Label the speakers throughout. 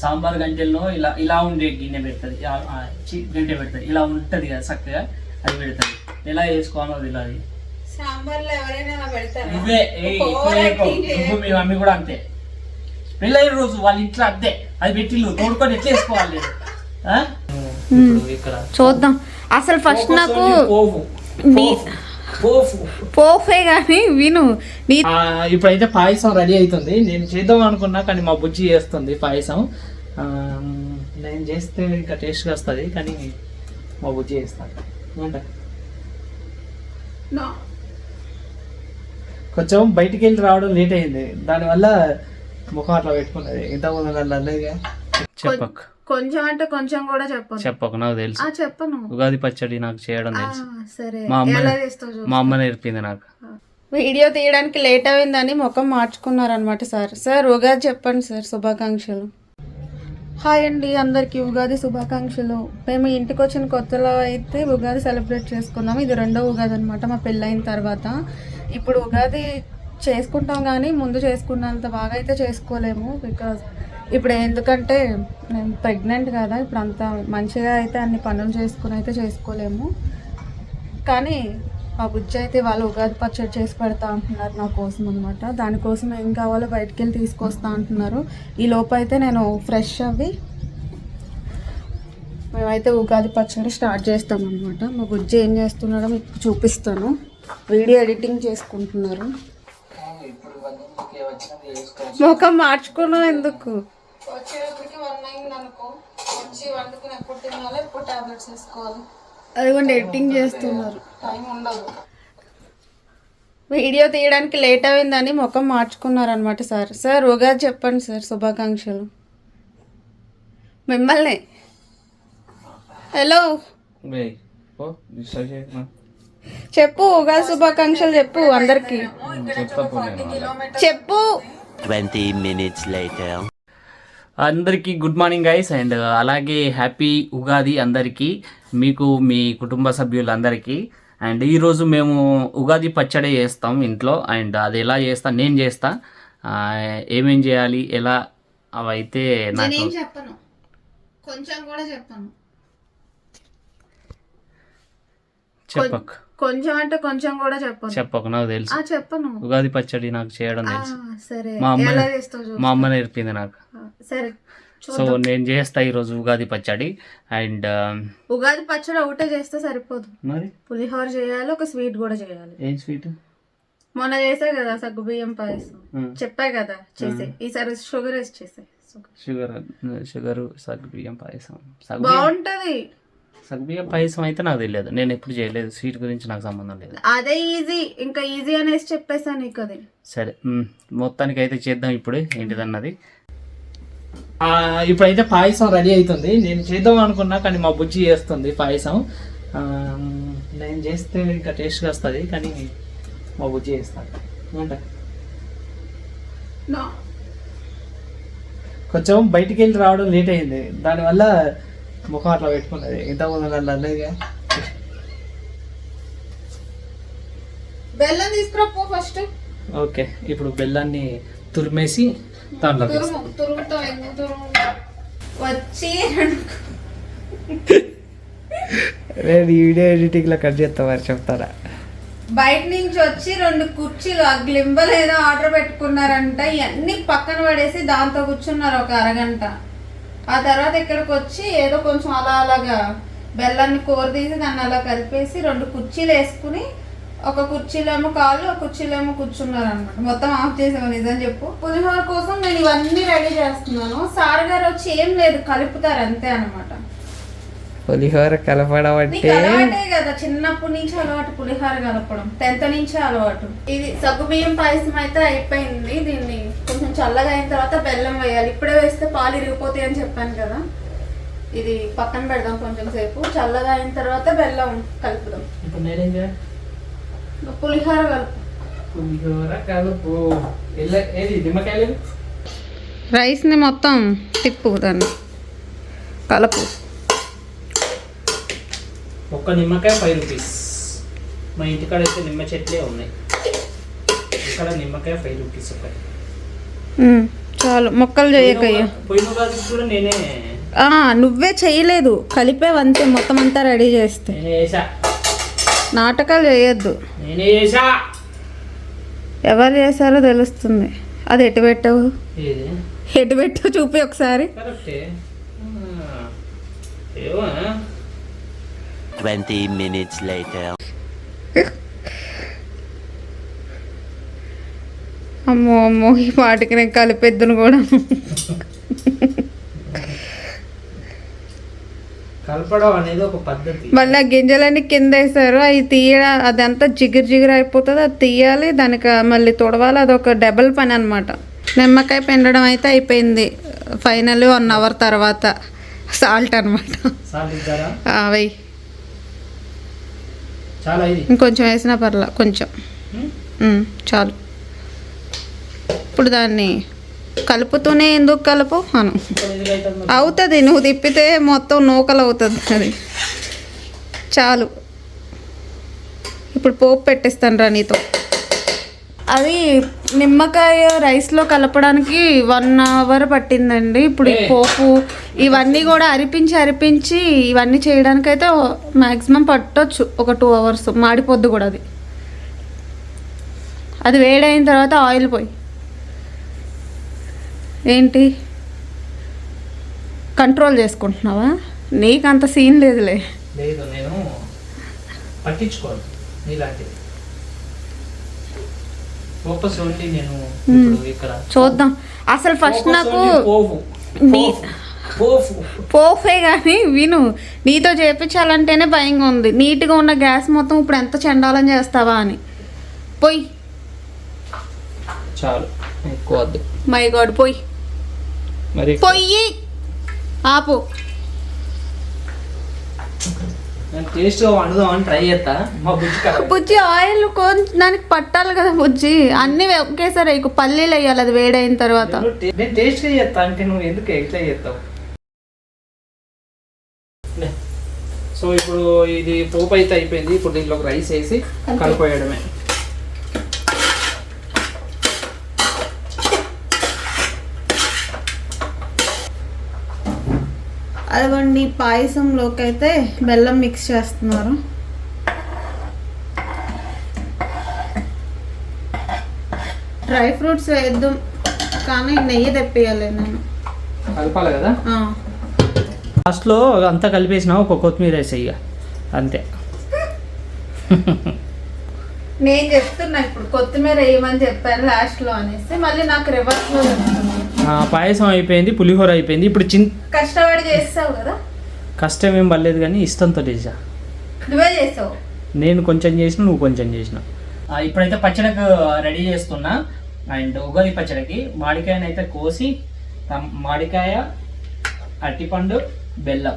Speaker 1: సాంబార్ గంటెల్లో ఇలా ఇలా ఉండే గిన్నె పెడుతుంది. గంటె పెడుతుంది. ఇలా ఉంటుంది కదా చక్కగా అది పెడుతుంది. ఎలా చేసుకోవాలో తెలియదు
Speaker 2: సాంబార్లో ఎవరైనా అలా పెడతారా?
Speaker 1: నువ్వే. నువ్వు మీ మమ్మీ కూడా అంతే. పెళ్ళైన రోజు వాళ్ళ ఇంట్లో అంతే. అది పెట్టిల్లు తోడుకొని ఎట్లా వేసుకోవాలి
Speaker 3: చూద్దాం. అసలు ఫస్ట్ నాకు
Speaker 1: పోపు
Speaker 3: పోఫే. కానీ విను. నీ
Speaker 1: ఆ, ఇప్పుడైతే పాయసం రెడీ అవుతుంది నేను చేద్దాం అనుకున్నా కానీ మా బుజ్జి చేస్తుంది పాయసం. ఆ, నేను చేస్తే ఇంకా టేస్ట్గా వస్తుంది కానీ మా బుజ్జి చేస్తాను ఏమంట? కొంచెం బయటికి వెళ్ళి రావడం లేట్ అయింది. దానివల్ల ముఖం అట్లా పెట్టుకున్నది. ఇంత ముందు చెప్పకు.
Speaker 3: కొంచెం అంటే కొంచెం కూడా చెప్పను
Speaker 1: చెప్పకు నాకు తెలుసు.
Speaker 3: చెప్పను.
Speaker 1: ఉగాది పచ్చడి నాకు చేయడం తెలుసు.
Speaker 3: సరే.
Speaker 1: మా అమ్మ. మా అమ్మ నేర్పింది నాకు.
Speaker 3: వీడియో తీయడానికి లేట్ అయిందని ముఖం మార్చుకున్నారనమాట సార్. సార్ ఉగాది చెప్పండి సార్ శుభాకాంక్షలు. హాయ్ అండి అందరికీ ఉగాది శుభాకాంక్షలు. మేము ఇంటికి వచ్చిన కొత్తలో అయితే ఉగాది సెలబ్రేట్ చేసుకున్నాం. ఇది రెండో ఉగాది అనమాట మా పెళ్ళైన తర్వాత. ఇప్పుడు ఉగాది చేసుకుంటాం కానీ ముందు చేసుకున్నంత బాగా అయితే చేసుకోలేము బికాజ్ ఇప్పుడు ఎందుకంటే నేను ప్రెగ్నెంట్ కదా ఇప్పుడు అంత మంచిగా అయితే అన్ని పనులు చేసుకుని అయితే చేసుకోలేము. కానీ మా బుజ్జి అయితే వాళ్ళు ఉగాది పచ్చడి చేసి పెడతా అంటున్నారు నా కోసం అనమాట దానికోసం ఏం కావాలో బయటికి వెళ్ళి తీసుకొస్తా అంటున్నారు. ఈ లోపు అయితే నేను ఫ్రెష్ అవి మేమైతే ఉగాది పచ్చడి స్టార్ట్ చేస్తాం అనమాట మా బుజ్జి ఏం చేస్తున్నాడో మీకు చూపిస్తాను. వీడియో ఎడిటింగ్ చేసుకుంటున్నారు. ముఖం మార్చుకున్నాం ఎందుకు? వచ్చేటప్పటికి వన్ అయింది అనుకో. వచ్చి వండుకుని ఎప్పుడు తినాలి ఎప్పుడు టాబ్లెట్స్ వేసుకోవాలి. అదిగోండి ఎడిటింగ్ చేస్తున్నారు. టైం ఉండదు. వీడియో తీయడానికి లేట్ అయిందని ముఖం మార్చుకున్నారనమాట సార్. సార్ ఉగాది చెప్పండి సార్ శుభాకాంక్షలు. మిమ్మల్ని. హలో. చెప్పు ఉగాది శుభాకాంక్షలు చెప్పు అందరికి. చెప్పు.
Speaker 4: 20 minutes later.
Speaker 1: అందరికీ గుడ్ మార్నింగ్ గైస్ అండ్ అలాగే హ్యాపీ ఉగాది అందరికీ మీకు మీ కుటుంబ సభ్యులందరికీ. అండ్ ఈరోజు మేము ఉగాది పచ్చడి చేస్తాం ఇంట్లో అండ్ అది ఎలా చేస్తా నేను చేస్తా. ఏమేం చేయాలి ఎలా అవైతే నాకు
Speaker 3: కొంచెం కూడా చెప్పను.
Speaker 1: చెప్పకు.
Speaker 3: కొంచెం అంటే కొంచెం కూడా చెప్పను.
Speaker 1: చెప్పకు నాకు తెలుసు.
Speaker 3: చెప్పను.
Speaker 1: ఉగాది పచ్చడి నాకు చేయడం తెలుసు.
Speaker 3: సరే.
Speaker 1: మా అమ్మ. మా అమ్మ నేర్పింది నాకు.
Speaker 3: సరే.
Speaker 1: సో నేను చేస్తా ఈరోజు ఉగాది పచ్చడి అండ్
Speaker 3: ఉగాది పచ్చడి ఒకటే చేస్తే సరిపోదు.
Speaker 1: మరి?
Speaker 3: పులిహోర చేయాలి ఒక స్వీట్ కూడా చేయాలి.
Speaker 1: ఏం స్వీట్?
Speaker 3: మొన్న చేసా కదా సగ్గు బియ్యం పాయసం. చెప్పా కదా చేసే. ఈసారి షుగర్ వేసి చేసే.
Speaker 1: షుగర్ షుగర్ సగ్గుబియ్యం పాయసం. సగ్గుబియ్యం
Speaker 3: బాగుంటది.
Speaker 1: సగ్గుబియ్యం పాయసం అయితే నాకు తెలియదు. నేను ఎప్పుడు చేయలేదు. స్వీట్ గురించి నాకు సంబంధం లేదు.
Speaker 3: అదే ఈజీ. ఇంకా ఈజీ అనేసి చెప్పేసా నీకు అది.
Speaker 1: సరే మ్, మొత్తానికి అయితే చేద్దాం ఇప్పుడు. ఏంటిదన్నది? ఆ, ఇప్పుడైతే పాయసం రెడీ అవుతుంది. నేను చేద్దాం అనుకున్నా కానీ మా బుజ్జి చేస్తుంది పాయసం. ఆ, నేను చేస్తే ఇంకా టేస్ట్గా వస్తుంది కానీ మా బుజ్జి చేస్తాను ఏమంట? కొంచెం బయటికి వెళ్ళి రావడం లేట్ అయింది. దానివల్ల ముఖం అట్లా పెట్టుకున్నది. ఇంత ముందు అన్నదిగా
Speaker 3: బెల్లం తీసుకురా పో ఫస్ట్
Speaker 1: ఓకే ఇప్పుడు బెల్లాన్ని తురిమేసి దాంట్లో
Speaker 3: వచ్చి
Speaker 1: నేను వీడియో ఎడిటింగ్లో కట్ చేస్తా మరి చెప్తారా?
Speaker 3: బయట నుంచి వచ్చి రెండు కుర్చీలు ఆ గ్లింబల్ ఏదో ఆర్డర్ పెట్టుకున్నారంట ఇవన్నీ పక్కన పడేసి దాంతో కూర్చున్నారు ఒక అరగంట. ఆ తర్వాత ఇక్కడికి వచ్చి ఏదో కొంచెం అలా అలాగా బెల్లాన్ని కోరదీసి తీసి దాన్ని అలా కలిపేసి రెండు కుర్చీలు వేసుకుని ఒక కుర్చీలేమో కాళ్ళు ఒక కుర్చీలేమో కూర్చున్నారనమాట మొత్తం ఆఫ్ చేసాము నిజం చెప్పు. పులిహోర కోసం నేను ఇవన్నీ రెడీ చేస్తున్నాను. సార్ గారు వచ్చి ఏం లేదు కలుపుతారు అంతే అనమాట
Speaker 1: పులిహోర కలపడం
Speaker 3: నీకు అలవాటే కదా చిన్నప్పటి నుంచి అలవాటు పులిహోర కలపడం. టెన్త్ నుంచి అలవాటు. ఇది సగ్గుబియ్యం పాయసం అయితే అయిపోయింది. దీన్ని కొంచెం చల్లగా అయిన తర్వాత బెల్లం వేయాలి. ఇప్పుడే వేస్తే పాలు ఇరిగిపోతాయి అని చెప్పాను కదా. ఇది పక్కన పెడదాం కొంచెం సేపు. చల్లగా అయిన తర్వాత బెల్లం కలుపుదాం.
Speaker 1: ఇప్పుడు నేనేం చేయాలి?
Speaker 3: పులిహోర కలుపు.
Speaker 1: పులిహోర కలుపు.
Speaker 3: రైస్ని మొత్తం తిప్పు దాన్ని కలుపు.
Speaker 1: ఒక్క నిమ్మకాయ ఫైవ్ రూపీస్. మా ఇంటికాడ అయితే నిమ్మ చెట్లే ఉన్నాయి. ఇక్కడ నిమ్మకాయ ఫైవ్ రూపీస్ ఒకటి.
Speaker 3: చాలు. మొక్కలు చేయకయ్యా.
Speaker 1: పోయిన ఉగాదికి కూడా నేనే
Speaker 3: నువ్వే చేయలేదు. కలిపేవంతే మొత్తం అంతా రెడీ చేస్తే. నాటకాలు చేయొద్దు. ఎవరు చేశారో తెలుస్తుంది. అది ఎటు పెట్టావు? ఎటు పెట్టావు చూపి ఒకసారి?
Speaker 4: 20 minutes later.
Speaker 3: అమ్మో అమ్మో ఈ పాటికి నేను కలిపేద్దును కూడా.
Speaker 1: కలపడం అనేది ఒక పద్ధతి.
Speaker 3: మళ్ళీ ఆ గింజలన్నీ కింద వేసారు అవి తీయ అదంతా జిగురు జిగురు అయిపోతుంది అది తీయాలి దానికి మళ్ళీ తుడవాలి అదొక డబల్ పని అనమాట నిమ్మకాయ పిండడం అయితే అయిపోయింది ఫైనల్ వన్ అవర్ తర్వాత సాల్ట్ అనమాట వెయ్యి
Speaker 1: చాలా ఇది.
Speaker 3: ఇంకొంచెం వేసినా పర్లా కొంచెం. చాలు. ఇప్పుడు దాన్ని కలుపుతూనే ఎందుకు కలుపు? అను.
Speaker 1: అవుతుంది
Speaker 3: నువ్వు తిప్పితే మొత్తం నూకలు అవుతుంది అది. చాలు. ఇప్పుడు పోపు పెట్టిస్తాను రా నీతో. అది నిమ్మకాయ రైస్లో కలపడానికి వన్ అవర్ పట్టిందండి. ఇప్పుడు ఈ పోపు ఇవన్నీ కూడా అరిపించి అరిపించి ఇవన్నీ చేయడానికైతే మ్యాక్సిమం పట్టొచ్చు. ఒక టూ అవర్స్ మాడిపోద్దు కూడా అది. అది వేడైన తర్వాత ఆయిల్ పోయి. ఏంటి? కంట్రోల్ చేసుకుంటున్నావా? నీకు అంత సీన్ లేదులే.
Speaker 1: లేదు నేను పట్టించుకోను నీలాంటిది. ఫోకస్ ఓన్లీ నేను ఇప్పుడు ఇక్కడ
Speaker 3: చూద్దాం. అసలు ఫస్ట్ నాకు నీ- పోఫే కానీ విను. నీతో చేపించాలంటేనే భయంగా ఉంది. నీట్గా ఉన్న గ్యాస్ మొత్తం ఇప్పుడు ఎంత చండాలం చేస్తావా అని. పోయి.
Speaker 1: చాలు. ఎక్కువ
Speaker 3: మై గాడ్ పోయి.
Speaker 1: మరి
Speaker 3: పొయ్యి ఆపు.
Speaker 1: నేను ట్రై చేస్తా. మా బుజ్జి
Speaker 3: ఆయిల్ దానికి పట్టాలి కదా బుజ్జి. అన్నీ ఒకేసారి పల్లీలు వేయాలి అది వేడైన తర్వాత.
Speaker 1: నేను టే- నేను టేస్ట్గా చేస్తా అంటే నువ్వు ఎందుకు ఎట్లా చేస్తావు. సో ఇప్పుడు ఇది పోపు అయితే అయిపోయింది. ఇప్పుడు దీంట్లోకి రైస్ వేసి కలిపోయడమే
Speaker 3: అదిగోండి పాయసంలోకి అయితే బెల్లం మిక్స్ చేస్తున్నారు. డ్రై ఫ్రూట్స్ వేద్దాం కానీ నెయ్యి తెప్పియాలి నేను.
Speaker 1: కలపాలి కదా. లాస్ట్లో అంతా కలిపేసిన ఒక కొత్తిమీర వేసి ఇక. అంతే.
Speaker 3: నేను చెప్తున్నా ఇప్పుడు కొత్తిమీర వేయమని చెప్పాను లాస్ట్లో అనేసి మళ్ళీ నాకు రివర్స్లో చెప్తున్నా.
Speaker 1: ఆ, పాయసం అయిపోయింది పులిహోర అయిపోయింది. ఇప్పుడు చిన్
Speaker 3: కష్టపడి చేస్తావు కదా.
Speaker 1: కష్టం ఏం పర్లేదు కానీ ఇష్టంతో చేసా
Speaker 3: నువ్వే చేసావు
Speaker 1: నేను కొంచెం చేసిన నువ్వు కొంచెం చేసిన ఇప్పుడైతే పచ్చడికి రెడీ చేస్తున్నా. అండ్ ఉగాది పచ్చడికి మామిడికాయని అయితే కోసి మామిడికాయ అరటిపండు బెల్లం.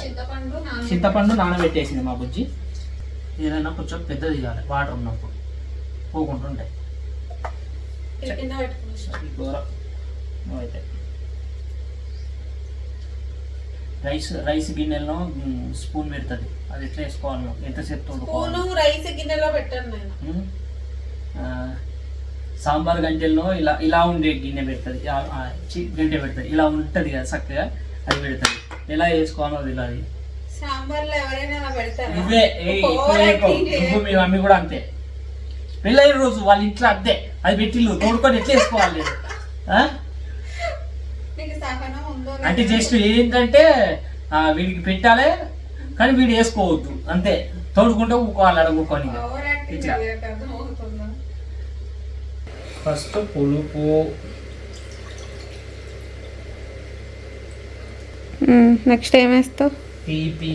Speaker 3: చింతపండు
Speaker 1: చింతపండు నానబెట్టేసింది మా బుజ్జి. ఏదైనా కొంచెం పెద్దది కావాలి వాటర్ ఉన్నప్పుడు. పోకుంటుంటాయి అయితే రైస్ రైస్ గిన్నెలో స్పూన్ పెడుతుంది. అది ఎట్లా వేసుకోవాలో ఎంతసేపు తోడుకోవాలి.
Speaker 2: రైస్ గిన్నెలో పెట్టాను నేను.
Speaker 1: సాంబార్ గంటెల్లో ఇలా ఇలా ఉండే గిన్నె పెడుతుంది. గంటె పెడుతుంది. ఇలా ఉంటుంది కదా చక్కగా అది పెడుతుంది. ఎలా వేసుకోవాలో
Speaker 2: acting చేయకు.
Speaker 1: నువ్వు మీ మమ్మీ కూడా అంతే. పెళ్ళైన రోజు వాళ్ళ ఇంట్లో అంతే అది పెట్టిల్లు తోడుకొని ఎట్లా వేసుకోవాలి? అంటే జస్ట్ ఏంటంటే వీడికి పెట్టాలి కానీ వీడు వేసుకోవద్దు అంతే. తోడుకుంటే ఊకోవాలి అడుగుకొని ఇట్లా. ఫస్ట్ పులుపు.
Speaker 3: నెక్స్ట్ ఏం వేస్తావు?
Speaker 1: తీపి.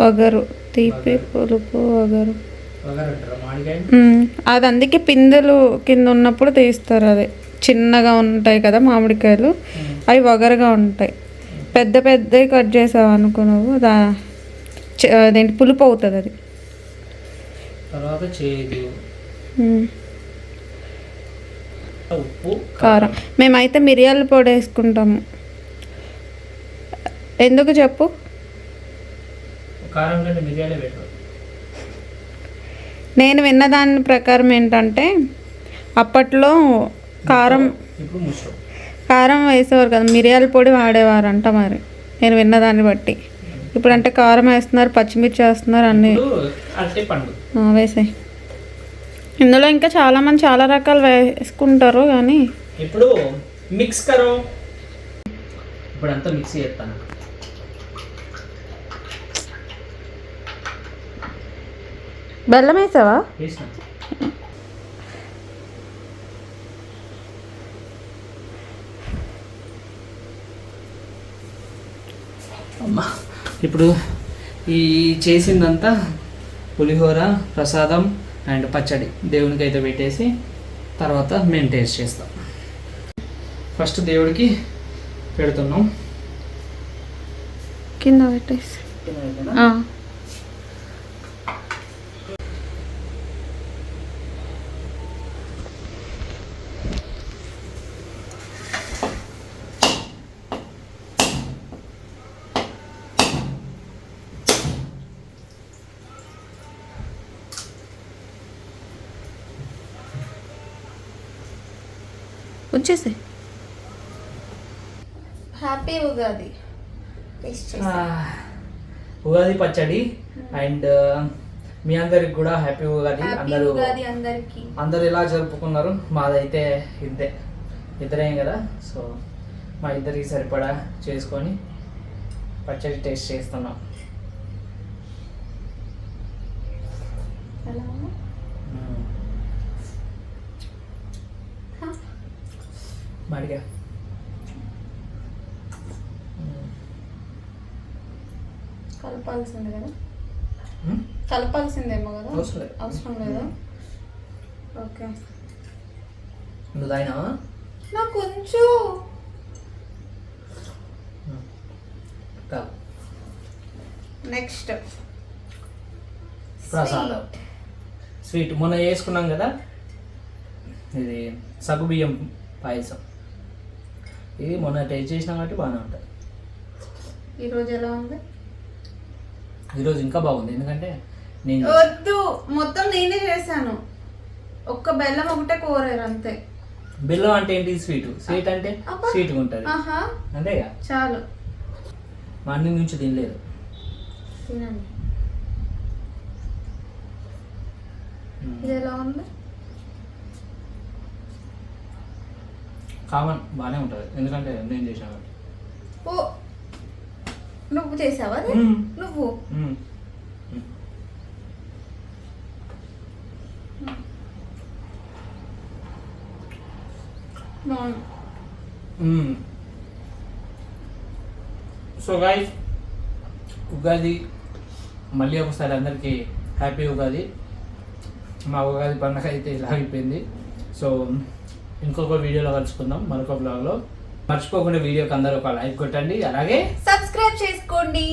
Speaker 3: వగరు తీపి పులుపు వగరు. అది అందుకే పిందెలు కింద ఉన్నప్పుడు తీస్తారు అది. చిన్నగా ఉంటాయి కదా మామిడికాయలు. అవి వగరుగా ఉంటాయి. పెద్ద పెద్దవి కట్ చేసావు అనుకో నువ్వు. దా అదేంటి పులుపు అవుతుంది అది.
Speaker 1: తర్వాత చేదు. ఉప్పు
Speaker 3: కారం. మేమైతే మిరియాల పొడి వేసుకుంటాము. ఎందుకు చెప్పు?
Speaker 1: కారం కంటే మిరియాలే
Speaker 3: నేను విన్న దాని ప్రకారం ఏంటంటే అప్పట్లో కారం కారం వేసేవారు కదా మిరియాల పొడి వాడేవారంట మరి. నేను విన్న దాన్ని బట్టి. ఇప్పుడు అంటే కారం వేస్తున్నారు పచ్చిమిర్చి వేస్తున్నారు అన్నీ. వేసాయి. ఇందులో ఇంకా చాలామంది చాలా రకాలు వేసుకుంటారు కానీ
Speaker 1: ఇప్పుడు మిక్స్ కరో ఇప్పుడు అంతా మిక్స్ చేస్తాను.
Speaker 3: బెల్లం వేసావా?
Speaker 1: అమ్మా ఇప్పుడు ఈ చేసిందంతా పులిహోర ప్రసాదం అండ్ పచ్చడి దేవునికి అయితే పెట్టేసి తర్వాత మేము టేస్ట్ చేస్తాం. ఫస్ట్ దేవుడికి పెడుతున్నాం.
Speaker 3: కింద పెట్టేసి. ఉంచేసి. హ్యాపీ ఉగాది.
Speaker 1: ఆ, ఉగాది పచ్చడి అండ్ మీ అందరికి కూడా హ్యాపీ ఉగాది. అందరూ
Speaker 3: అందరికి.
Speaker 1: అందరు ఎలా జరుపుకున్నారు? మాదైతే ఇంతే ఇద్దరే కదా? సో మా ఇద్దరికి సరిపడా చేసుకొని పచ్చడి టేస్ట్ చేస్తున్నాం మ్మ్. మాడిగా మ్మ్.
Speaker 3: కలపాల్సింది కదా?
Speaker 1: మ్మ్?
Speaker 3: కలపాల్సిందేమో కదా?
Speaker 1: అవసరం లేదు.
Speaker 3: ఓకే.
Speaker 1: నువ్వు తాగినావా?
Speaker 3: నాకు కొంచెం.
Speaker 1: కాదు
Speaker 3: నెక్స్ట్.
Speaker 1: ప్రసాదం. స్వీట్. మొన్న చేసుకున్నాం కదా? ఇది సగ్గుబియ్యం పాయసం. ఇది మొన్న టేస్ట్ చేసినాం కాబట్టి బాగానే ఉంటుంది
Speaker 3: ఈరోజు ఎలా ఉంది?
Speaker 1: ఈరోజు ఇంకా బాగుంది. ఎందుకంటే నేను
Speaker 3: వద్దు. మొత్తం నేనే చేశాను. ఒక్క బెల్లం ఒకటే కోరారు అంతే.
Speaker 1: బెల్లం అంటే ఏంటి? స్వీట్. స్వీట్ అంటే. స్వీట్గా ఉంటుంది. అంతేగా?
Speaker 3: చాలు.
Speaker 1: మార్నింగ్ నుంచి తినలేదు.
Speaker 3: తినండి. ఇది ఎలా ఉంది?
Speaker 1: కామన్ బాగానే ఉంటుంది. ఎందుకంటే నేను చేశాను.
Speaker 3: ఓ నువ్వు చేసావా. నువ్వు.
Speaker 1: సో గాయస్ ఉగాది మళ్ళీ ఒకసారి అందరికీ హ్యాపీ ఉగాది. మా ఉగాది పండుగ అయితే ఇలా అయిపోయింది. సో ఇంకొక వీడియోలో కలుసుకుందాం. మరొక బ్లాగ్లో మర్చిపోకుండా వీడియోకి అందరూ ఒక లైక్ కొట్టండి. అలాగే
Speaker 3: సబ్స్క్రైబ్ చేసుకోండి.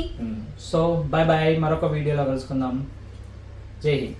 Speaker 1: సో బాయ్ బాయ్ మరొక వీడియోలో కలుసుకుందాం. జై హింద్.